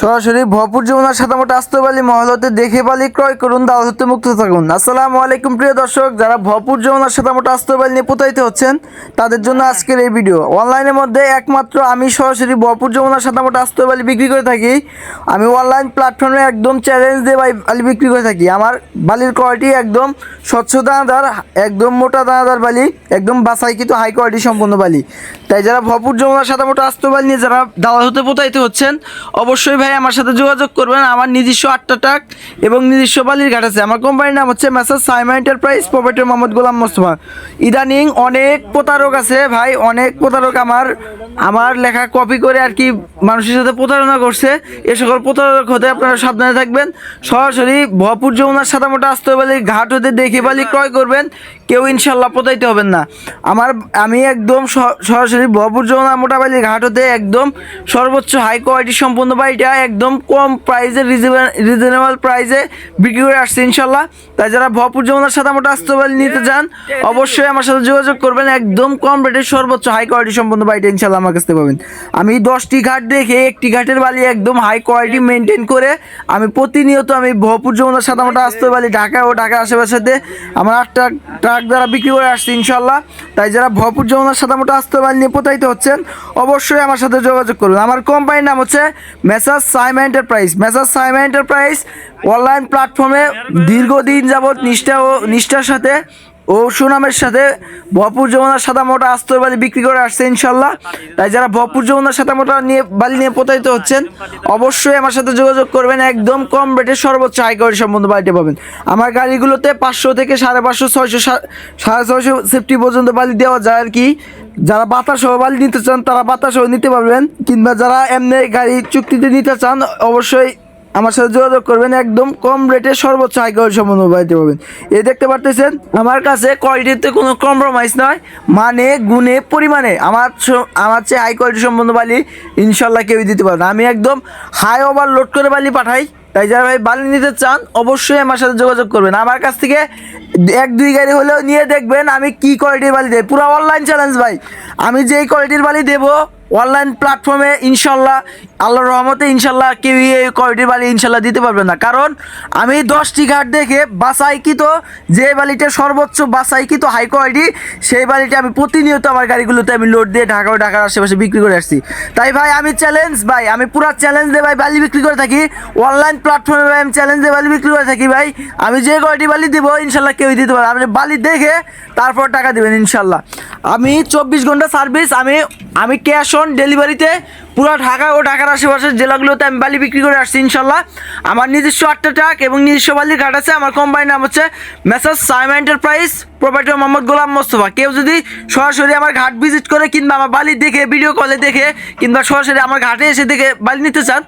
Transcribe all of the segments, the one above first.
সরাসরি ভরপুর যমুনার সাদামোটা আসতে পারলি মহলতে দেখে পালি ক্রয় করুন, দাওয়াত হতে মুক্ত থাকুন। আসসালামু আলাইকুম, প্রিয় দর্শক, যারা ভরপুর যমুনার সাদামোটা আসতে নিয়ে প্রতারিত হচ্ছেন, তাদের জন্য আজকের এই ভিডিও। অনলাইনের মধ্যে একমাত্র আমি সরাসরি ভরপুর যমুনার সাদামোটা আসতে পারলি বিক্রি করে থাকি। আমি অনলাইন প্ল্যাটফর্মে একদম চ্যালেঞ্জ দিয়ে বালি বিক্রি করে থাকি। আমার বালির কোয়ালিটি একদম স্বচ্ছ দানাদার, একদম মোটা দানাদার বালি, একদম বাসাইকৃত হাই কোয়ালিটি সম্পন্ন বালি। তাই যারা ভরপুর যমুনার সাদামোটা আসতে নিয়ে যারা দাওয়াত হতে প্রতারিত হচ্ছেন, অবশ্যই ভাই আমার সাথে যোগাযোগ করবেন। আমার নিজস্ব আটটা টাক এবং নিজস্ব বালির ঘাট আছে। আমার কোম্পানির নাম হচ্ছে Messrs Saima enterprise property Mohammad Golam Mostafa. ইদানিং অনেক প্রতারক আছে ভাই, অনেক প্রতারক আমার আমার লেখা কপি করে আর কি মানুষের সাথে প্রতারণা করছে। এ সকল প্রতারক হতে আপনারা সাবধানে থাকবেন। সরাসরি ভরপুর যমুনার সাদা মোটা আসতে বালি ঘাট হতে দেখে বালি ক্রয় করবেন। কেউ ইনশাল্লাহ প্রতারিত হবেন না। আমার, আমি একদম সরাসরি ভরপুর যমুনা মোটাবালি ঘাট হতে একদম সর্বোচ্চ হাই কোয়ালিটি সম্পন্ন বাড়িটা একদম কম প্রাইসে রিজনেবল প্রাইসে বিক্রি করে আসছে ইনশাল্লাহ। তাই যারা ভরপুর যমুনার সাদা মোটা আসতে নিতে চান, অবশ্যই আমার সাথে যোগাযোগ করবেন। একদম কম রেটের সর্বোচ্চ হাই কোয়ালিটি সম্পন্ন বাড়িটা ইনশাল্লাহ আমার কাছ পাবেন। আমি দশটি ঘাট দেখে একটি ঘাটের বালি একদম হাই কোয়ালিটি মেনটেন করে আমি প্রতিনিয়ত আমি ভরপুর যমুনার সাদা মোটা আসতে বালি ঢাকা ও ঢাকার আশেপাশেতে আমার আটটা ট্রাক দ্বারা বিক্রি করে আসছি ইনশাল্লাহ। তাই যারা ভরপুর যমুনার সাদা মোটা আসতে বালি নিয়ে প্রতারিত হচ্ছেন, অবশ্যই আমার সাথে যোগাযোগ করুন আমার কোম্পানির নাম হচ্ছে Messrs Saima enterprise Messrs Saima enterprise online প্ল্যাটফর্মে দীর্ঘদিন যাবৎ নিষ্ঠা ও নিষ্ঠার সাথে ও সুনামের সাথে ভরপুর যমুনার সাদা মোটা আস্তর বালি বিক্রি করে আসছে ইনশাল্লাহ। তাই যারা ভরপুর যমুনার সাদা মোটা নিয়ে বালি নিয়ে প্রতারিত হচ্ছেন, অবশ্যই আমার সাথে যোগাযোগ করবেন। একদম কম রেটে সর্বোচ্চ হাই কোয়ালিটি সম্বন্ধ বালিতে পাবেন। আমার গাড়িগুলোতে পাঁচশো থেকে সাড়ে পাঁচশো, ছয়শো সাড়ে ছয়শো সেফটি পর্যন্ত বালি দেওয়া যায় আর কি। যারা বাতাস সহ বালি নিতে চান, তারা বাতাস নিতে পারবেন। কিংবা যারা এমনি গাড়ি চুক্তিতে নিতে চান, অবশ্যই আমার সাথে যোগাযোগ করবেন একদম কম রেটে সর্বোচ্চ হাই কোয়ালিটি সম্পন্ন বাড়িতে পাবেন। এই দেখতে পারতেছেন, আমার কাছে কোয়ালিটিতে কোনো কম্প্রোমাইজ নয় মানে গুণে, পরিমাণে। আমার আমার চেয়ে হাই কোয়ালিটি সম্পন্ন বালি ইনশাল্লাহ কেউই দিতে পারবে আমি একদম হাই ওভার লোড করে বালি পাঠাই। তাই যারা ভাই বালি নিতে চান, অবশ্যই আমার সাথে যোগাযোগ করবেন। আমার কাছ থেকে এক দুই গাড়ি হলেও নিয়ে দেখবেন আমি কি কোয়ালিটির বালি দেই পুরো অনলাইন চ্যালেঞ্জ ভাই। আমি যেই কোয়ালিটির বালি দেবো অনলাইন প্ল্যাটফর্মে ইনশাল্লাহ, আল্লাহর রহমতে ইনশাল্লাহ কেউই এই কোয়ালিটির বালি ইনশাল্লাহ দিতে পারবে না। কারণ আমি দশটি ঘাট দেখে বাসাইকৃত যে বালিটা সর্বোচ্চ বাসাইকৃত হাই কোয়ালিটি সেই বালিটা আমি প্রতিনিয়ত আমার গাড়িগুলোতে আমি লোড দিয়ে ঢাকা ও ঢাকার আশেপাশে বিক্রি করে আসছি। তাই ভাই, আমি চ্যালেঞ্জ ভাই, আমি পুরো চ্যালেঞ্জ দিয়ে ভাই বালি বিক্রি করে থাকি। অনলাইন প্ল্যাটফর্মে ভাই আমি চ্যালেঞ্জ দিয়ে বালি বিক্রি করে থাকি ভাই। আমি যে কোয়ালিটি বালি দেবো, ইনশাল্লাহ কেউই দিতে পারবে আপনি বালি দেখে তারপর টাকা দেবেন, ইনশাল্লাহ। আমি চব্বিশ ঘণ্টা সার্ভিস আমি আমি ক্যাশ অন ডেলিভারিতে পুরো ঢাকা ও ঢাকার আশেপাশের জেলাগুলোতে আমি বালি বিক্রি করে আসছি, ইনশাল্লাহ। আমার নিজস্ব আটটা ট্রাক এবং নিজস্ব বালির ঘাট আছে। আমার কোম্পানির নাম হচ্ছে Messrs Saim enterprise proprietor Mohammad Golam Mostafa. কেউ যদি সরাসরি আমার ঘাট ভিজিট করে কিংবা আমার বালি দেখে ভিডিও কলে দেখে, কিংবা সরাসরি আমার ঘাটে এসে দেখে বালি নিতে চান,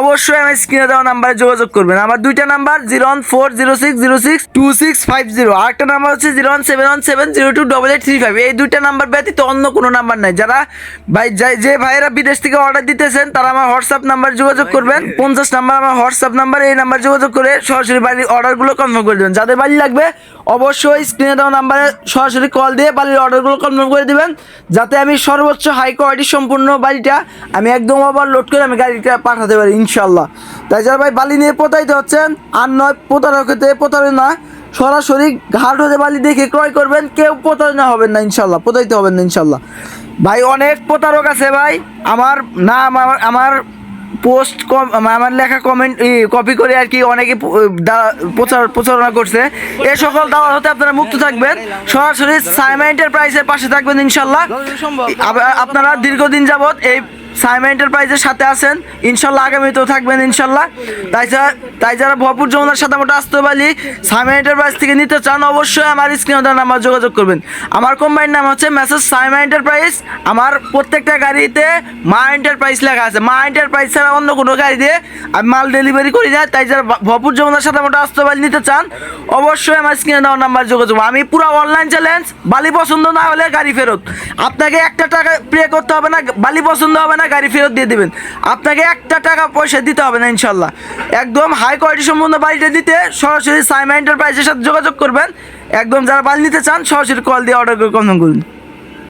অবশ্যই আমার স্ক্রিনে দেওয়া নাম্বারে যোগাযোগ করবেন। আমার দুইটা number zero one four zero six zero six two six five zero আরেকটা নাম্বার হচ্ছে zero one seven one seven zero two double eight three five এই দুইটা নাম্বার ব্যতীত অন্য কোনো নাম্বার নাই। যারা ভাই যাই- যে ভাইয়েরা বিদেশ থেকে অর্ডার দিতেছেন তারা আমার হোয়াটসঅ্যাপ নাম্বার যোগাযোগ করবেন। পঞ্চাশ নাম্বার আমার হোয়াটসঅ্যাপ নাম্বার এই নাম্বার যোগাযোগ করে সরাসরি বাড়ির অর্ডারগুলো কনফার্ম করে দেবেন। যাদের বাড়ি লাগবে অবশ্যই স্ক্রিনে দেওয়া নাম্বারে সরাসরি কল দিয়ে বাড়ির অর্ডারগুলো কনফার্ম করে দেবেন। যাতে আমি সর্বোচ্চ হাই কোয়ালিটি সম্পূর্ণ বাড়িটা আমি একদম ওভারলোড করে আমি গাড়িটা পাঠাতে পারি ইনশাল্লাহ তাই যারা ভাই বালি নিয়ে প্রতারিত হচ্ছেন আর নয় প্রতারক হতে প্রতারণা সরাসরি ঘাট হতে বালি দেখে ক্রয় করবেন। কেউ প্রতারণা হবেন না ইনশাল্লাহ। প্রতারিত হবেন না ইনশাল্লাহ। ভাই অনেক প্রতারক আছে ভাই। আমার নাম আমার আমার পোস্ট কম আমার লেখা কমেন্ট কপি করে আর কি অনেকে প্রচার প্রচারণা করছে। এ সকল দাওয়া হতে আপনারা মুক্ত থাকবেন। সরাসরি সাইমা এন্টারপ্রাইজের পাশে থাকবেন ইনশাল্লাহ। আপনারা দীর্ঘদিন যাবত এই সাইমা এন্টারপ্রাইজের সাথে আছেন। ইনশাল্লাহ আগামীতেও থাকবেন, ইনশাল্লাহ। তাই তাই যারা ভরপুর যমুনার সাথে মোটা আসতে পারি সাইমা এন্টারপ্রাইজ থেকে নিতে চান, অবশ্যই আমার স্ক্রিনে দেওয়া নাম্বার যোগাযোগ করবেন। আমার কোম্পানির নাম হচ্ছে মেসেজ সাইমা এন্টারপ্রাইজ আমার প্রত্যেকটা গাড়িতে মা এন্টারপ্রাইজ লেখা আছে। মা এন্টারপ্রাইজ ছাড়া অন্য কোনো গাড়ি দিয়ে আমি মাল ডেলিভারি করি না। তাই যারা ভরপুর যমুনার সাথে মোটা আসতে পারি নিতে চান, অবশ্যই আমার স্ক্রিনে দেওয়া নাম্বার যোগাযোগ আমি পুরো অনলাইন চ্যালেঞ্জ বালি পছন্দ না হলে গাড়ি ফেরত। আপনাকে একটা টাকা পে করতে হবে না, বালি পছন্দ হবে না গাড়ি ফেরত দিয়ে দেবেন। আপনাকে একটা টাকা পয়সা দিতে হবে না, ইনশাল্লাহ। একদম হাই কোয়ালিটি সম্পূর্ণ বাড়িটা দিতে সরাসরি সাইমা এন্টারপ্রাইজের সাথে যোগাযোগ করবেন। একদম যারা বাড়ি নিতে চান, সরাসরি কল দিয়ে অর্ডার করে কনফার্ম করুন।